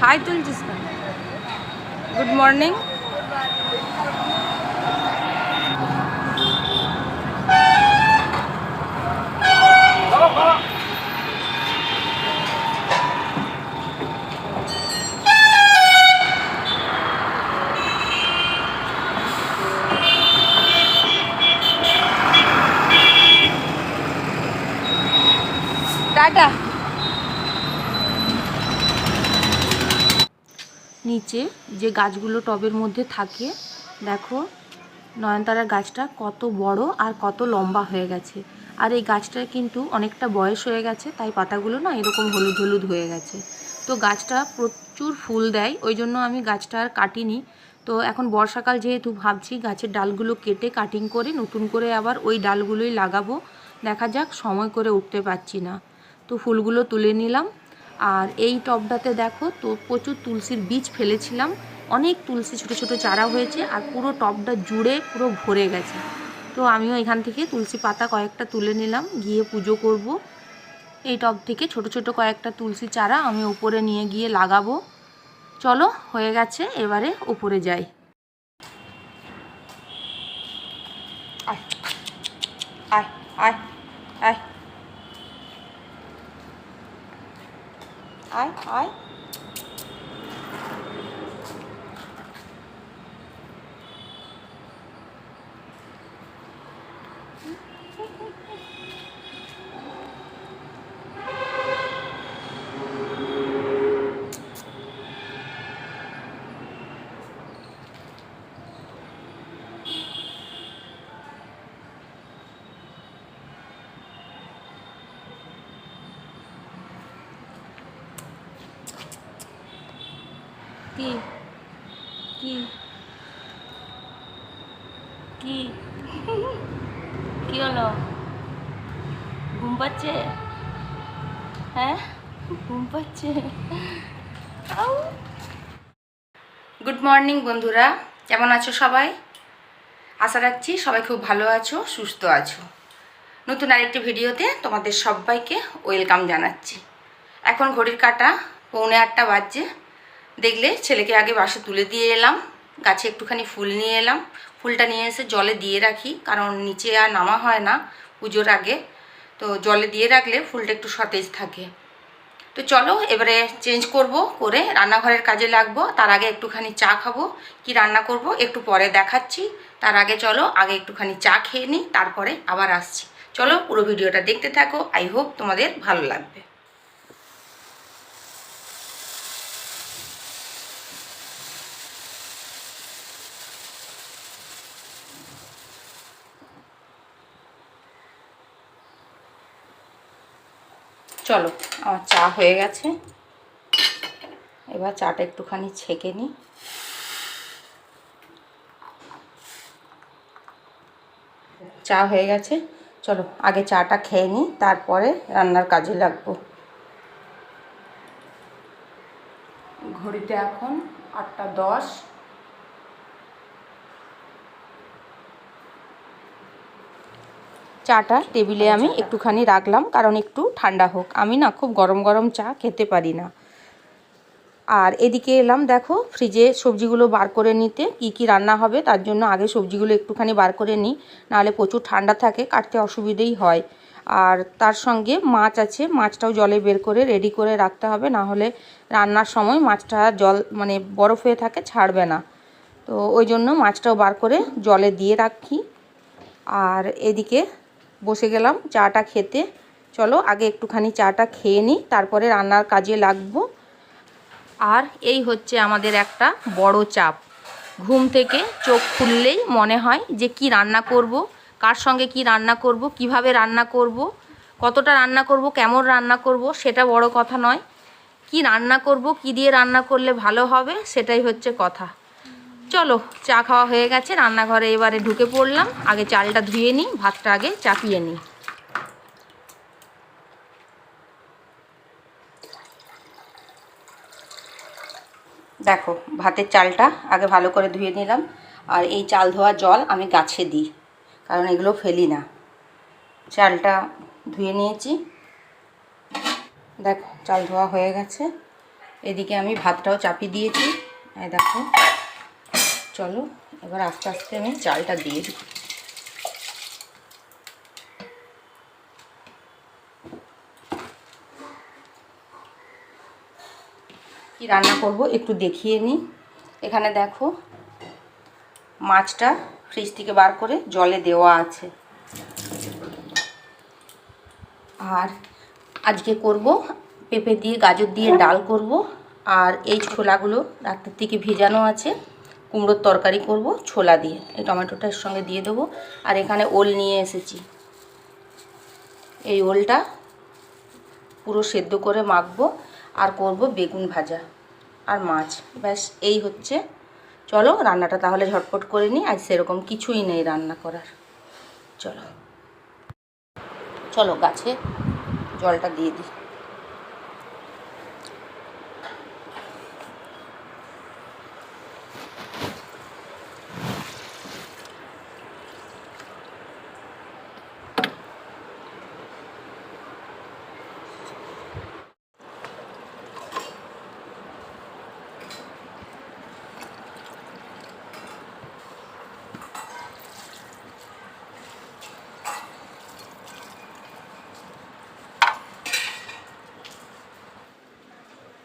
High তুলছিস কেন good morning tata নিচে যে গাছগুলো টবের মধ্যে থাকে, দেখো নয়নতারার গাছটা কত বড় আর কত লম্বা হয়ে গেছে। আর এই গাছটার কিন্তু অনেকটা বয়স হয়ে গেছে, তাই পাতাগুলো না এরকম হলুদ হলুদ হয়ে গেছে। তো গাছটা প্রচুর ফুল দেয়, ওই জন্য আমি গাছটা আর কাটিনি। তো এখন বর্ষাকাল যেহেতু, ভাবছি গাছের ডালগুলো কেটে কাটিং করে নতুন করে আবার ওই ডালগুলোই লাগাবো। দেখা যাক, সময় করে উঠতে পারছি না। তো ফুলগুলো তুলে নিলাম। আর এই টবটাতে দেখো তো প্রচুর তুলসীর বীজ ফেলেছিলাম। অনেক তুলসী, ছোট ছোট চারা হয়েছে আর পুরো টবটা জুড়ে পুরো ভরে গেছে। তো আমিও এখান থেকে তুলসী পাতা কয়েকটা তুলে নিলাম, গিয়ে পুজো করব। এই টব থেকে ছোট ছোট কয়েকটা তুলসী চারা আমি উপরে নিয়ে গিয়ে লাগাবো। চলো, হয়ে গেছে, এবারে উপরে যাই। আয় আয় আয় আয়। আয় আয় কি কি কি কি হলো ঘুম পাচ্ছে হ্যাঁ? গুড মর্নিং বন্ধুরা। কেমন আছো সবাই? আশা রাখছি সবাই খুব ভালো আছো, সুস্থ আছো। নতুন আরেকটি ভিডিওতে তোমাদের সবাইকে ওয়েলকাম জানাচ্ছি। এখন ঘড়ির কাটা, পৌনে আটটা বাজছে। দেখলে ছেলেকে আগে বাসে তুলে দিয়ে এলাম, গাছে একটুখানি ফুল নিয়ে এলাম। ফুলটা নিয়ে এসে জলে দিয়ে রাখি, কারণ নিচে আর নামা হয় না পুজোর আগে। তো জলে দিয়ে রাখলে ফুলটা একটু সতেজ থাকে। তো চলো এবারে চেঞ্জ করব করে রান্নাঘরের কাজে লাগবো। তার আগে একটুখানি চা খাব। কি রান্না করব একটু পরে দেখাচ্ছি। তার আগে চলো আগে একটুখানি চা খেয়ে নিই, তারপরে আবার আসছি। চলো পুরো ভিডিওটা দেখতে থাকো। আই হোপ তোমাদের ভালো লাগবে। চলো, আমার চা হয়ে গেছে। এবার চাটা একটুখানি ছেঁকে নিই চা হয়ে গেছে। চলো, আগে চাটা খেয়ে নিই তারপরে রান্নার কাজে লাগবো। ঘড়িতে এখন আটটা দশ। চাটা টেবিলে আমি একটুখানি রাখলাম, কারণ একটু ঠান্ডা হোক। আমি না খুব গরম গরম চা খেতে পারি না। আর এদিকে এলাম, দেখো, ফ্রিজে সবজিগুলো বার করে নিতে, কি কি রান্না হবে, তার জন্য আগে সবজিগুলো একটুখানি বার করে নিই, নাহলে প্রচুর ঠান্ডা থাকে, কাটতে অসুবিধেই হয়। আর তার সঙ্গে মাছ আছে, মাছটাও জলে বের করে রেডি করে রাখতে হবে, না হলে রান্নার সময় মাছটা জল মানে বরফ হয়ে থাকে, ছাড়বে না। তো ওই জন্য মাছটাও বার করে জলে দিয়ে রাখি। আর এদিকে বসে গেলাম, চাটা খেতে। চলো, আগে একটুখানি চাটা খেয়ে নিই, তারপরে রান্নার কাজে লাগবো। আর এই হচ্ছে আমাদের একটা বড় চাপ। ঘুম থেকে চোখ খুললেই মনে হয় যে কি রান্না করব, কার সঙ্গে কি রান্না করব, কীভাবে রান্না করব, কতটা রান্না করব, কেমন রান্না করব, সেটা বড় কথা নয়। কি রান্না করব, কি দিয়ে রান্না করলে ভালো হবে, সেটাই হচ্ছে কথা। চলো, চা খাওয়া হয়ে গেছে, রান্নাঘরে এবারে ঢুকে পড়লাম। আগে চালটা ধুয়ে নিই, ভাতটা আগে চাপিয়ে নিই। দেখো, ভাতের চালটা আগে ভালো করে ধুয়ে নিলাম। আর এই চাল ধোয়া জল আমি গাছে দিই, কারণ এগুলো ফেলি না। চালটা ধুয়ে নিয়েছি। দেখো, চাল ধোয়া হয়ে গেছে। এদিকে আমি ভাতটাও চাপিয়ে দিয়েছি। দেখো। চলো, এবার আস্তে আস্তে আমি চালটা দিয়ে দিই। কি রান্না করব একটু দেখিয়ে নিই। এখানে দেখো, মাছটা ফ্রিজ থেকে বার করে জলে দেওয়া আছে। আর আজকে করব পেঁপে দিয়ে, গাজর দিয়ে ডাল করব। আর এই ছোলাগুলো রাত্রের থেকে ভেজানো আছে। কুমড়োর তরকারি করব, ছোলা দিয়ে। এই টমেটোটার সঙ্গে দিয়ে দেবো। আর এখানে ওল নিয়ে এসেছি। এই ওলটা পুরো সেদ্ধ করে মাখবো আর করব বেগুন ভাজা আর মাছ। ব্যাস, এই হচ্ছে। চলো, রান্নাটা তাহলে ঝটপট করে নিই। আজ সেরকম কিছুই নেই রান্না করার। চলো। চলো, গাছে জলটা দিয়ে দিই।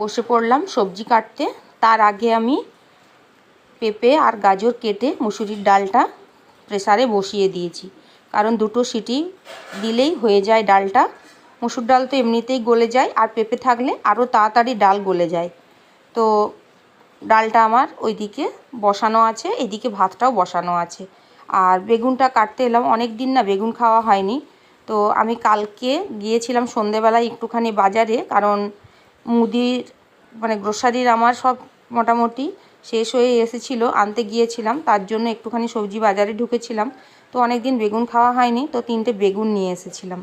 বসে পড়লাম সবজি কাটতে। তার আগে আমি পেঁপে আর গাজর কেটে মুসুরির ডালটা প্রেসারে বসিয়ে দিয়েছি। কারণ দুটো সিটি দিলেই হয়ে যায় ডালটা। মুসুর ডাল তো এমনিতেই গলে যায় আর পেঁপে থাকলে আরও তাড়াতাড়ি ডাল গলে যায়। তো ডালটা আমার ওইদিকে বসানো আছে, এদিকে ভাতটাও বসানো আছে। আর বেগুনটা কাটতে এলাম অনেক দিন না বেগুন খাওয়া হয়নি। তো আমি কালকে গিয়েছিলাম সন্ধেবেলায় একটুখানি বাজারে, কারণ মুদির মানে গ্রোসারির আমার সব মোটামুটি শেষ হয়ে এসেছিল, আনতে গিয়েছিলাম। তার জন্য একটুখানি সবজি বাজারে ঢুকেছিলাম। তো অনেক দিন বেগুন খাওয়া হয়নি, তো তিনটে বেগুন নিয়ে এসেছিলাম।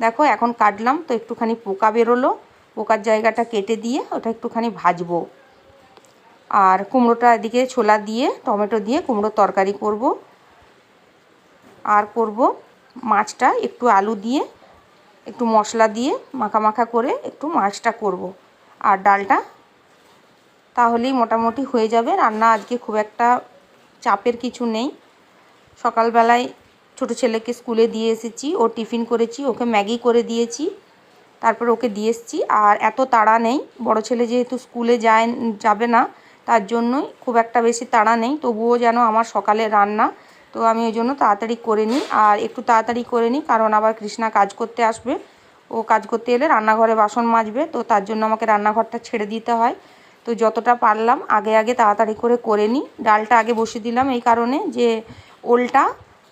দেখো, এখন কাটলাম, তো একটুখানি পোকা বেরোলো। পোকার জায়গাটা কেটে দিয়ে ওটা একটুখানি ভাজবো। আর কুমড়োটা এদিকে ছোলা দিয়ে, টমেটো দিয়ে কুমড়োর তরকারি করব। আর করব মাছটা, একটু আলু দিয়ে। একটু মশলা দিয়ে মাখা মাখা করে একটু মাছটা করব। আর ডালটা তাহলেই মোটামুটি হয়ে যাবে। রান্না আজকে খুব একটা চাপের কিছু নেই। সকালবেলায় ছোট ছেলেকে স্কুলে দিয়ে এসেছি, ও টিফিন করেছি, ওকে ম্যাগি করে দিয়েছি, তারপর ওকে দিয়ে এসেছি। আর এত তাড়া নেই, বড় ছেলে যেহেতু স্কুলে যায়, যাবে না, তার জন্যই খুব একটা বেশি তাড়া নেই। তবুও যেন আমার সকালে রান্না তো আমি ওই জন্য তাড়াতাড়ি করে নিই, আর একটু তাড়াতাড়ি করে নিই, কারণ আবার কৃষ্ণা কাজ করতে আসবে। ও কাজ করতে এলে রান্নাঘরে বাসন মাজবে, তো তার জন্য আমাকে রান্নাঘরটা ছেড়ে দিতে হয়। তো যতটা পারলাম, আগে আগে তাড়াতাড়ি করে করে নিই। ডালটা আগে বসিয়ে দিলাম এই কারণে যে ওলটা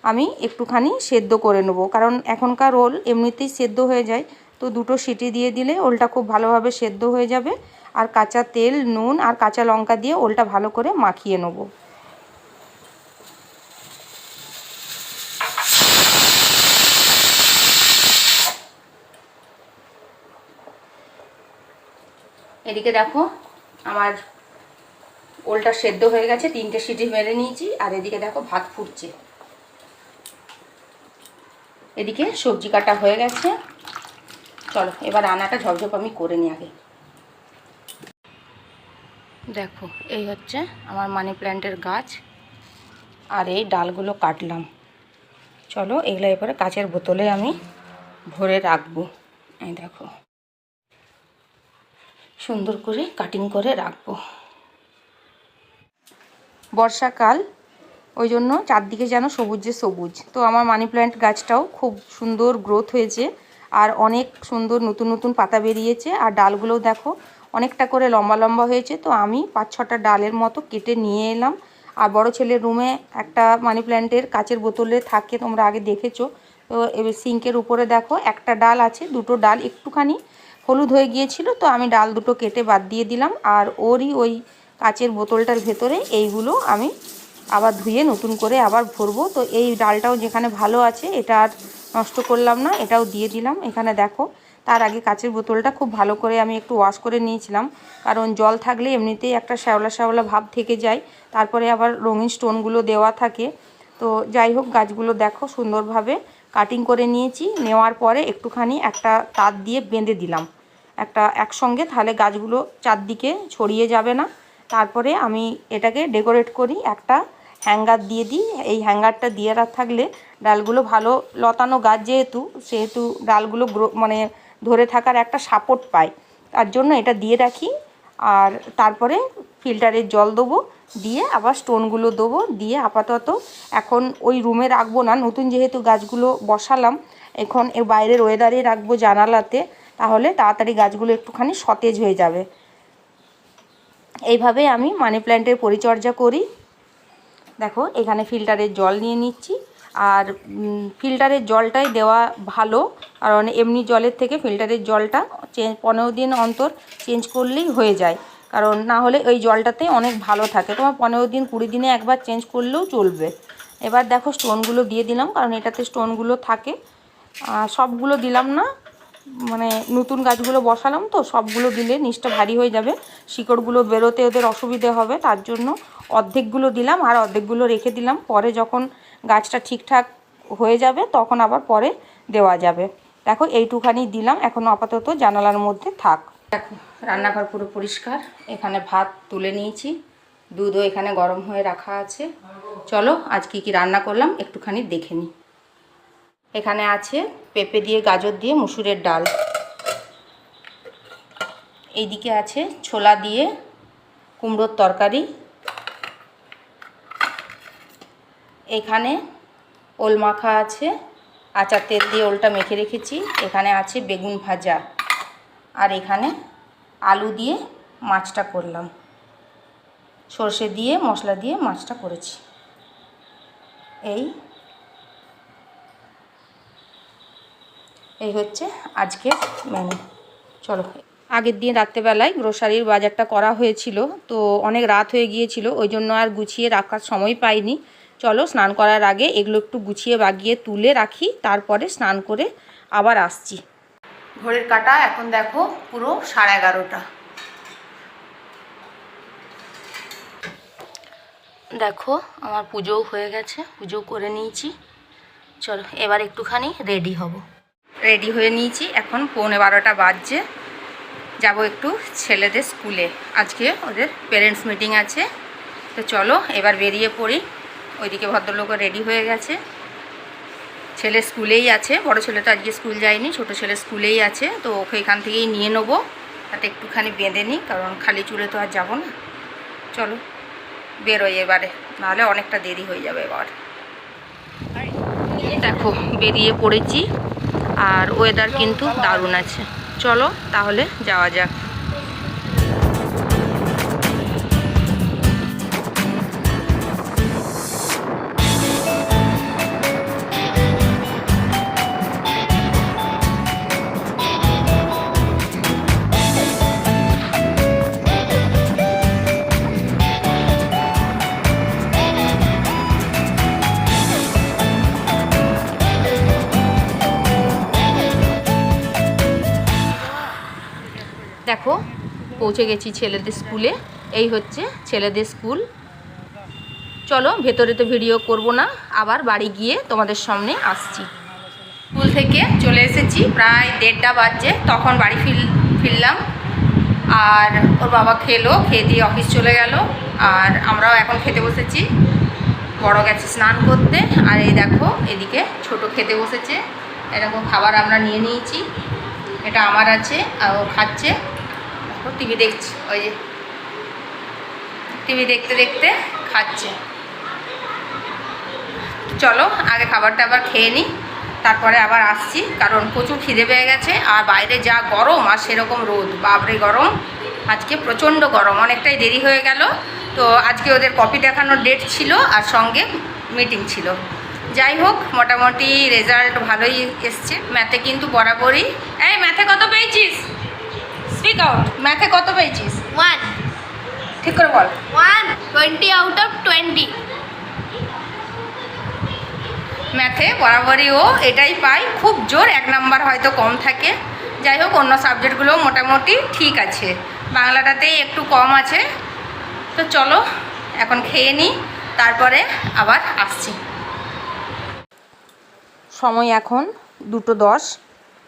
আমি একটুখানি সেদ্ধ করে নেব। কারণ এখনকার ওল এমনিতেই সেদ্ধ হয়ে যায়, তো দুটো সিটি দিয়ে দিলে ওলটা খুব ভালোভাবে সেদ্ধ হয়ে যাবে। আর কাঁচা তেল, নুন আর কাঁচা লঙ্কা দিয়ে ওলটা ভালো করে মাখিয়ে নেব। এদিকে দেখো, আমার ওলটা সেদ্ধ হয়ে গেছে, তিনটে সিটি মেরে নিয়েছি, আর এদিকে দেখো ভাত ফুটছে। এদিকে সবজি কাটা হয়ে গেছে। চলো, এবার রান্নাটা ঝপঝপ আমি করে নিই আগে। দেখো, এই হচ্ছে আমার মানি প্ল্যান্টের গাছ, আর এই ডালগুলো কাটলাম। চলো, এগুলো এরপরে কাচের বোতলে আমি ভরে রাখব। এই দেখো। সুন্দর করে কাটিং করে রাখব। বর্ষাকাল, ওই জন্য চারদিকে যেন সবুজে সবুজ। তো আমার মানি প্ল্যান্ট গাছটাও খুব সুন্দর গ্রোথ হয়েছে আর অনেক সুন্দর নতুন নতুন পাতা বেরিয়েছে আর ডালগুলোও দেখো অনেকটা করে লম্বা লম্বা হয়েছে। তো আমি পাঁচ ছটা ডালের মতো কেটে নিয়ে এলাম। আর বড় ছেলের রুমে একটা মানি প্ল্যান্টের কাচের বোতলে থাকে, তোমরা আগে দেখেছ। তো এবার সিঙ্কের উপরে দেখো, একটা ডাল আছে, দুটো ডাল একটুখানি। হলুদ হয়ে গিয়েছিল, তো আমি ডাল দুটো কেটে বাদ দিয়ে দিলাম। আর ওরই ওই কাচের বোতলটার ভেতরে এইগুলো আমি আবার ধুয়ে নতুন করে আবার ভরবো। তো এই ডালটাও যেখানে ভালো আছে, এটা আর নষ্ট করলাম না, এটাও দিয়ে দিলাম। এখানে দেখো, তার আগে কাচের বোতলটা খুব ভালো করে আমি একটু ওয়াশ করে নিয়েছিলাম। কারণ জল থাকলে এমনিতেই একটা শ্যাওলা শ্যাওলা ভাব থেকে যায়, তারপরে আবার রঙিন স্টোনগুলো দেওয়া থাকে। তো যাই হোক, গাছগুলো দেখো সুন্দরভাবে কাটিং করে নিয়েছি। নেওয়ার পরে একটুখানি একটা তার দিয়ে বেঁধে দিলাম। একটা একসঙ্গে, তাহলে গাছগুলো চারদিকে ছড়িয়ে যাবে না। তারপরে আমি এটাকে ডেকোরেট করি, একটা হ্যাঙ্গার দিয়ে দিই। এই হ্যাঙ্গারটা দিয়ে থাকলে ডালগুলো ভালো লতানো গাছ যেহেতু, সেহেতু ডালগুলো মানে ধরে থাকার একটা সাপোর্ট পায়। তার জন্য এটা দিয়ে রাখি। আর তারপরে ফিল্টারের জল দেবো, দিয়ে আবার স্টোনগুলো দেবো, দিয়ে আপাতত এখন ওই রুমে রাখব না। নতুন যেহেতু গাছগুলো বসালাম, এখন এ বাইরের ওয়েদারে রাখব জানালাতে। তাহলে তাড়াতাড়ি গাছগুলো একটুখানি সতেজ হয়ে যাবে। এইভাবে আমি মানি প্ল্যান্টের পরিচর্যা করি। দেখো, এখানে ফিল্টারের জল নিয়ে নিচ্ছি। আর ফিল্টারের জলটাই দেওয়া ভালো। কারণ এমনি জলের থেকে ফিল্টারের জলটা চেঞ্জ পনেরো দিন অন্তর চেঞ্জ করলেই হয়ে যায়। কারণ না হলে ওই জলটাতে অনেক ভালো থাকে। তোমার পনেরো দিন, কুড়ি দিনে একবার চেঞ্জ করলেও চলবে। এবার দেখো স্টোনগুলো দিয়ে দিলাম, কারণ এটাতে স্টোনগুলো থাকে। সবগুলো দিলাম না। মানে নতুন গাছগুলো বসালাম তো, সবগুলো দিলে নিচটা ভারী হয়ে যাবে। শিকড়গুলো বেরোতে ওদের অসুবিধে হবে, তার জন্য অর্ধেকগুলো দিলাম আর অর্ধেকগুলো রেখে দিলাম। পরে যখন গাছটা ঠিকঠাক হয়ে যাবে, তখন আবার পরে দেওয়া যাবে। দেখো, এইটুখানি দিলাম এখনও আপাতত জানালার মধ্যে থাক। দেখো, রান্নাঘর পুরো পরিষ্কার, এখানে ভাত তুলে নিয়েছি। দুধও এখানে গরম হয়ে রাখা আছে। চলো, আজ কী কী রান্না করলাম, একটুখানি দেখে নিই এখানে আছে পেঁপে দিয়ে, গাজর দিয়ে, মুসুরের ডাল। এইদিকে আছে ছোলা দিয়ে কুমড়োর তরকারি। এখানে ওল মাখা আছে। আচার তেল দিয়ে ওলটা মেখে রেখেছি। এখানে আছে বেগুন ভাজা। আর এখানে আলু দিয়ে মাছটা করলাম। সর্ষে দিয়ে, মশলা দিয়ে মাছটা করেছি। এই এই হচ্ছে আজকে মেনু চলো, আগের দিন রাত্রেবেলায় গ্রোসারির বাজারটা করা হয়েছিল, তো অনেক রাত হয়ে গিয়েছিল, ওই জন্য আর গুছিয়ে রাখার সময় পাইনি। চলো, স্নান করার আগে এগুলো একটু গুছিয়ে বাগিয়ে তুলে রাখি, তারপরে স্নান করে আবার আসছি। ঘড়ির কাটা এখন দেখো পুরো সাড়ে এগারোটা। দেখো, আমার পুজোও হয়ে গেছে, পুজো করে নিয়েছি। চলো, এবার একটুখানি রেডি হব। রেডি হয়ে নিয়েছি। এখন পৌনে বারোটা বাজছে। যাব একটু ছেলেদের স্কুলে। আজকে ওদের পেরেন্টস মিটিং আছে। তো চলো, এবার বেরিয়ে পড়ি। ওইদিকে ভদ্রলোকও রেডি হয়ে গেছে। ছেলে স্কুলেই আছে। বড় ছেলে তো আজকে স্কুল যায়নি, ছোট ছেলে স্কুলেই আছে। তো ওকে এখান থেকেই নিয়ে নেব। তাতে একটুখানি বেঁধে নিই, কারণ খালি চুলে তো আর যাব না। চলো, বেরোই এবারে। নাহলে অনেকটা দেরি হয়ে যাবে এবার। দেখো, বেরিয়ে পড়েছি। আর ওয়েদার কিন্তু দারুণ আছে। চলো তাহলে যাওয়া যাক। পৌঁছে গেছি ছেলেদের স্কুলে। এই হচ্ছে ছেলেদের স্কুল। চলো, ভেতরে তো ভিডিও করব না। আবার বাড়ি গিয়ে তোমাদের সামনে আসছি। স্কুল থেকে চলে এসেছি, প্রায় দেড়টা বাজছে। তখন বাড়ি ফির, ফিরলাম। আর ওর বাবা খেলো, খেয়ে দিয়ে অফিস চলে গেল। আর আমরাও এখন খেতে বসেছি। বড় গেছে স্নান করতে। আর এই দেখো, এদিকে ছোট খেতে বসেছে। এরকম খাবার আমরা নিয়ে নিয়েছি। এটা আমার আছে, আর ও খাচ্ছে। দেখো টিভি দেখছি, ওই যে। টিভি দেখতে দেখতে খাচ্ছে। চলো, আগে খাবারটা আবার খেয়ে নিই তারপরে আবার আসছি, কারণ প্রচুর খিদে পেয়ে গেছে, আর বাইরে যা গরম, আর সেরকম রোদ। বাপরে গরম, আজকে প্রচণ্ড গরম, অনেকটাই দেরি হয়ে গেল। তো আজকে ওদের কপি দেখানোর ডেট ছিল, আর সঙ্গে মিটিং ছিল। যাই হোক, মোটামুটি রেজাল্ট ভালোই এসছে ম্যাথে কিন্তু বরাবরই। এই ম্যাথে কত পেয়েছিস? স্পিক আউট ম্যাথে কত পেয়েছিস? ওয়ান ঠিক করে বল। One twenty out of twenty ম্যাথে বরাবরই ও এটাই পায়। খুব জোর এক নাম্বার হয়তো কম থাকে। যাই হোক অন্য সাবজেক্টগুলো মোটামুটি ঠিক আছে। বাংলাটাতেই একটু কম আছে। তো চলো এখন খেয়ে নিই তারপরে আবার আসছি। সময় এখন দুটো দশ।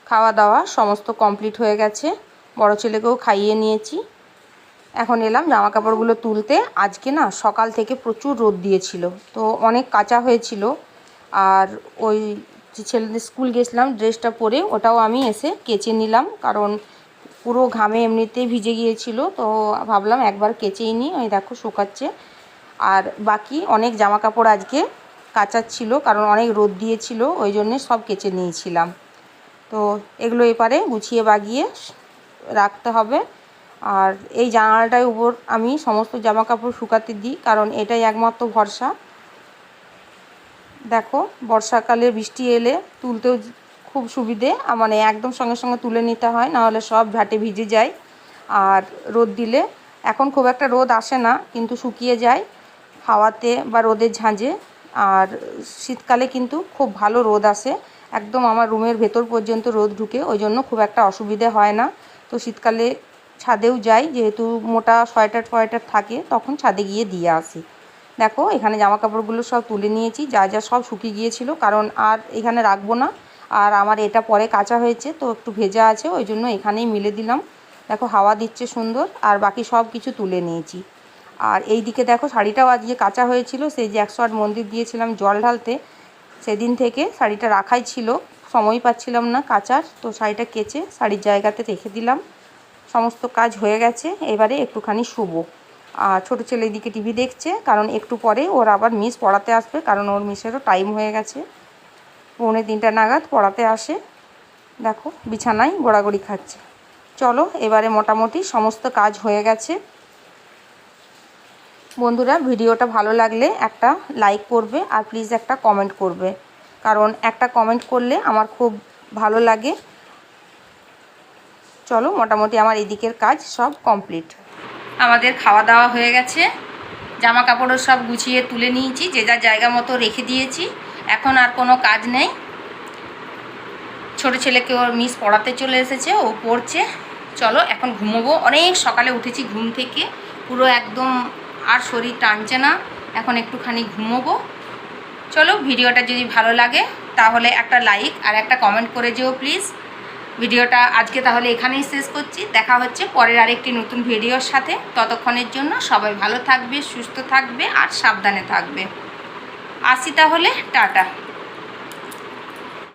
খাওয়া দাওয়া সমস্ত কমপ্লিট হয়ে গেছে। বড় ছেলেকেও খাইয়ে নিয়েছি। এখন এলাম জামা কাপড়গুলো তুলতে। আজকে না সকাল থেকে প্রচুর রোদ দিয়েছিল, তো অনেক কাঁচা হয়েছিল। আর ওই যে ছেলেদের স্কুল গেছিলাম, ড্রেসটা পরে ওটাও আমি এসে কেচে নিলাম, কারণ পুরো ঘামে এমনিতেই ভিজে গিয়েছিল, তো ভাবলাম একবার কেচেই নিই, ওই দেখো শুকাচ্ছে। আর বাকি অনেক জামা কাপড় আজকে কাচার ছিল, কারণ অনেক রোদ দিয়েছিল, ওই জন্যে সব কেচে নিয়েছিলাম। তো এগুলো এপারে গুছিয়ে বাগিয়ে রাখতে হবে। আর এই জানালাটার উপর আমি সমস্ত জামা কাপড় শুকাতে দিই, কারণ এটাই একমাত্র ভরসা। দেখো, বর্ষাকালে বৃষ্টি এলে তুলতেও খুব সুবিধে মানে একদম সঙ্গে সঙ্গে তুলে নিতে হয়, নাহলে সব ঝাঁটে ভিজে যায়। আর রোদ দিলে, এখন খুব একটা রোদ আসে না, কিন্তু শুকিয়ে যায় হাওয়াতে বা রোদের ঝাঁঝে। আর শীতকালে কিন্তু খুব ভালো রোদ আসে, একদম আমার রুমের ভেতর পর্যন্ত রোদ ঢুকে, ওই জন্য খুব একটা অসুবিধে হয় না। তো শীতকালে ছাদেও যাই, যেহেতু মোটা সোয়েটার ফয়েটার থাকে, তখন ছাদে গিয়ে দিয়ে আসি। দেখো, এখানে জামা কাপড়গুলো সব তুলে নিয়েছি, যা যা সব শুকিয়ে গিয়েছিল, কারণ আর এখানে রাখব না। আর আমার এটা পরে কাঁচা হয়েছে, তো একটু ভেজা আছে, ওই জন্য এখানেই মিলে দিলাম। দেখো, হাওয়া দিচ্ছে সুন্দর, আর বাকি সব কিছু তুলে নিয়েছি। আর এই দিকে দেখো, শাড়িটাও আজকে কাঁচা হয়েছিল, সেই যে একশো আট মন্দির দিয়েছিলাম জল ঢালতে, সেদিন থেকে শাড়িটা রাখাই ছিল। সময় পাচ্ছিলাম না কাচার, তো শাড়িটা কেচে শাড়ির জায়গাতে রেখে দিলাম। সমস্ত কাজ হয়ে গেছে, এবারে একটুখানি শুবো। আর ছোটো ছেলে এদিকে টিভি দেখছে, কারণ একটু পরে ওর আবার মিস পড়াতে আসবে, কারণ ওর মিসেরও টাইম হয়ে গেছে। পৌনে তিনটা নাগাদ পড়াতে আসে। দেখো, বিছানায় গোড়াগড়ি খাচ্ছে। চলো, এবারে মোটামুটি সমস্ত কাজ হয়ে গেছে। বন্ধুরা, ভিডিওটা ভালো লাগলে একটা লাইক করবে আর প্লিজ একটা কমেন্ট করবে। কারণ একটা কমেন্ট করলে আমার খুব ভালো লাগে। চলো, মোটামুটি আমার এদিকের কাজ সব কমপ্লিট আমাদের খাওয়া দাওয়া হয়ে গেছে। জামা কাপড়ও সব গুছিয়ে তুলে নিয়েছি, যে যার জায়গা মতো রেখে দিয়েছি। এখন আর কোনো কাজ নেই। ছোটো ছেলেকে ওর মিস পড়াতে চলে এসেছে, ও পড়ছে। চলো, এখন ঘুমোবো। অনেক সকালে উঠেছি ঘুম থেকে। পুরো একদম আর শরীর টানছে না। এখন একটুখানি ঘুমোবো। চলো ভিডিওটা যদি ভালো লাগে, তাহলে একটা লাইক আর একটা কমেন্ট করে যেও প্লিজ ভিডিওটা আজকে তাহলে এখানেই শেষ করছি। দেখা হচ্ছে পরের আরেকটি নতুন ভিডিওর সাথে। ততক্ষণের জন্য সবাই ভালো থাকবে, সুস্থ থাকবে আর সাবধানে থাকবে। আসি তাহলে, টাটা।